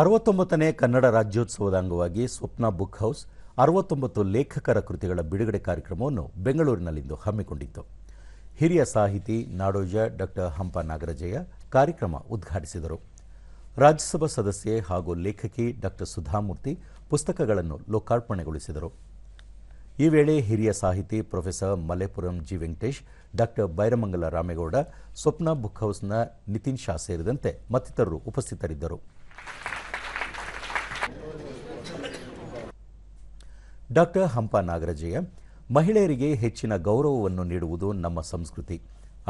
ಅರವತ್ತೊಂಬತ್ತನೇ ಕನ್ನಡ ರಾಜ್ಯೋತ್ಸವದ ಅಂಗವಾಗಿ ಸ್ವಪ್ನ book house ಅರವತ್ತೊಂಬತ್ತು ಲೇಖಕರ ಕೃತಿಗಳ ಬಿಡುಗಡೆ ಕಾರ್ಯಕ್ರಮವನ್ನು ಬೆಂಗಳೂರಿನಲ್ಲಿಂದು ಹಮ್ಮಿಕೊಂಡಿತ್ತು. ಹಿರಿಯ ಸಾಹಿತಿ ನಾಡೋಜ ಡಾಕ್ಟರ್ ಹಂಪ ನಾಗರಾಜಯ್ಯ ಕಾರ್ಯಕ್ರಮ ಉದ್ಘಾಟಿಸಿದರು. ರಾಜ್ಯಸಭಾ ಸದಸ್ಯೆ ಹಾಗೂ ಲೇಖಕಿ ಡಾಕ್ಟರ್ ಸುಧಾಮೂರ್ತಿ ಪುಸ್ತಕಗಳನ್ನು ಲೋಕಾರ್ಪಣೆಗೊಳಿಸಿದರು. ಈ ವೇಳೆ ಹಿರಿಯ ಸಾಹಿತಿ professor Malepuram G Venkatesh doctor Bairamangala Ramegowda, Swapna book ಹೌಸ್ನ Nitin Shah ಸೇರಿದಂತೆ ಮತ್ತಿತರರು ಉಪಸ್ಥಿತರಿದ್ದರು. ಡಾಕ್ಟರ್ ಹಂಪ ನಾಗರಾಜಯ್ಯ, ಮಹಿಳೆಯರಿಗೆ ಹೆಚ್ಚಿನ ಗೌರವವನ್ನು ನೀಡುವುದು ನಮ್ಮ ಸಂಸ್ಕೃತಿ.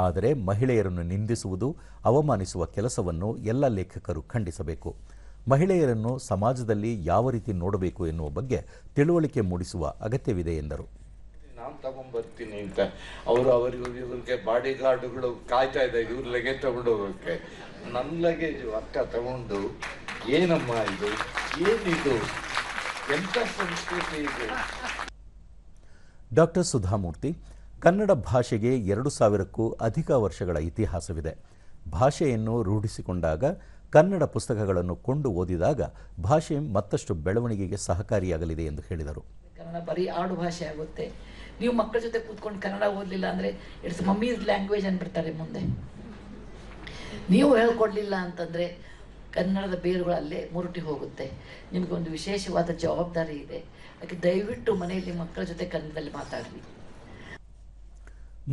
ಆದರೆ ಮಹಿಳೆಯರನ್ನು ನಿಂದಿಸುವುದು, ಅವಮಾನಿಸುವ ಕೆಲಸವನ್ನು ಎಲ್ಲ ಲೇಖಕರು ಖಂಡಿಸಬೇಕು. ಮಹಿಳೆಯರನ್ನು ಸಮಾಜದಲ್ಲಿ ಯಾವ ರೀತಿ ನೋಡಬೇಕು ಎನ್ನುವ ಬಗ್ಗೆ ತಿಳುವಳಿಕೆ ಮೂಡಿಸುವ ಅಗತ್ಯವಿದೆ ಎಂದರು. ನಾನು ತಗೊಂಡ್ಬರ್ತೀನಿ ಅಂತ. ಅವರು ಅವರಿಗೆ ಬಾಡಿ ಗಾರ್ಡ್ಗಳು ಕಾಯ್ತಾ ಇದೆ ಇವ್ರ ಲಗೇಜ್ ತಗೊಂಡು ಹೋಗೋಕ್ಕೆ. ನನ್ನ ಲಗೇಜ್ ಅಕ್ಕ ತಗೊಂಡು, ಏನಮ್ಮ ಇದು? ಏನಿದು? ಡಾಕ್ಟರ್ ಸುಧಾಮೂರ್ತಿ, ಕನ್ನಡ ಭಾಷೆಗೆ ಎರಡು ಸಾವಿರಕ್ಕೂ ಅಧಿಕ ವರ್ಷಗಳ ಇತಿಹಾಸವಿದೆ. ಭಾಷೆಯನ್ನು ರೂಢಿಸಿಕೊಂಡಾಗ, ಕನ್ನಡ ಪುಸ್ತಕಗಳನ್ನು ಕೊಂಡು ಓದಿದಾಗ ಭಾಷೆ ಮತ್ತಷ್ಟು ಬೆಳವಣಿಗೆಗೆ ಸಹಕಾರಿಯಾಗಲಿದೆ ಎಂದು ಹೇಳಿದರು. ಕನ್ನಡ ಬರೀ ಆಡು ಭಾಷೆ ಆಗುತ್ತೆ. ನೀವು ಮಕ್ಕಳ ಜೊತೆ ಕೂತ್ಕೊಂಡು ಕನ್ನಡ ಓದಲಿಲ್ಲ ಅಂದರೆ ಇಟ್ಸ್ ಮಮ್ಮೀಸ್ ಲ್ಯಾಂಗ್ವೇಜ್ ಅಂದ್ಬಿಡ್ತಾರೆ ಮುಂದೆ. ನೀವು ಹೇಳ್ಕೊಡ್ಲಿಲ್ಲ ಅಂತಂದರೆ ಕನ್ನಡದ ಬೇರುಗಳು ಅಲ್ಲೇ ಮುರುಟಿ ಹೋಗುತ್ತೆ. ನಿಮಗೊಂದು ವಿಶೇಷವಾದ ಜವಾಬ್ದಾರಿ ಇದೆ. ಅದಕ್ಕೆ ದಯವಿಟ್ಟು ಮನೆಯಲ್ಲಿ ಮಕ್ಕಳ ಜೊತೆ ಕನ್ನಡದಲ್ಲಿ ಮಾತಾಡಲಿ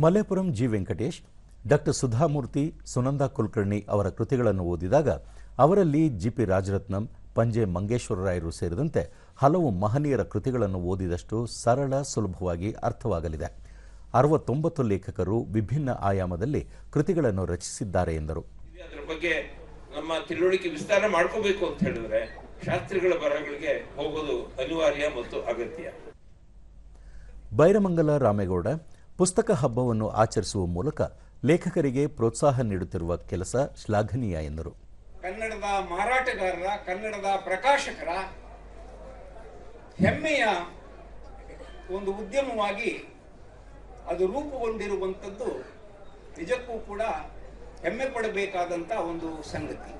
ಮಲ್ಲೇಪುರಂ ಜಿ ವೆಂಕಟೇಶ್ ಡಾಕ್ಟರ್ ಸುಧಾಮೂರ್ತಿ ಸುನಂದಾ ಕುಲಕರ್ಣಿ ಅವರ ಕೃತಿಗಳನ್ನು ಓದಿದಾಗ ಅವರಲ್ಲಿ ಜಿ ಪಿ ರಾಜರತ್ನಂ ಪಂಜೆ ಮಂಗೇಶ್ವರರಾಯರು ಸೇರಿದಂತೆ ಹಲವು ಮಹನೀಯರ ಕೃತಿಗಳನ್ನು ಓದಿದಷ್ಟು ಸರಳ ಸುಲಭವಾಗಿ ಅರ್ಥವಾಗಲಿದೆ. ಅರವತ್ತೊಂಬತ್ತು ಲೇಖಕರು ವಿಭಿನ್ನ ಆಯಾಮದಲ್ಲಿ ಕೃತಿಗಳನ್ನು ರಚಿಸಿದ್ದಾರೆ ಎಂದರು. ನಮ್ಮ ತಿಳುವಳಿಕೆ ವಿಸ್ತಾರ ಮಾಡ್ಕೋಬೇಕು ಅಂತ ಹೇಳಿದ್ರೆ ಶಾಸ್ತ್ರಿಗಳ ಬರಹಗಳಿಗೆ ಹೋಗೋದು ಅನಿವಾರ್ಯ ಮತ್ತು ಅಗತ್ಯ. ಬೈರಮಂಗಲ ರಾಮೇಗೌಡ ಪುಸ್ತಕ ಹಬ್ಬವನ್ನು ಆಚರಿಸುವ ಮೂಲಕ ಲೇಖಕರಿಗೆ ಪ್ರೋತ್ಸಾಹ ನೀಡುತ್ತಿರುವ ಕೆಲಸ ಶ್ಲಾಘನೀಯ ಎಂದರು. ಕನ್ನಡದ ಮಾರಾಟಗಾರರ ಕನ್ನಡದ ಪ್ರಕಾಶಕರ ಹೆಮ್ಮೆಯ ಒಂದು ಉದ್ಯಮವಾಗಿ ಅದು ರೂಪುಗೊಂಡಿರುವಂಥದ್ದು ನಿಜಕ್ಕೂ ಕೂಡ ಹೆಮ್ಮೆ ಪಡಬೇಕಾದಂಥ ಒಂದು ಸಂಗತಿ.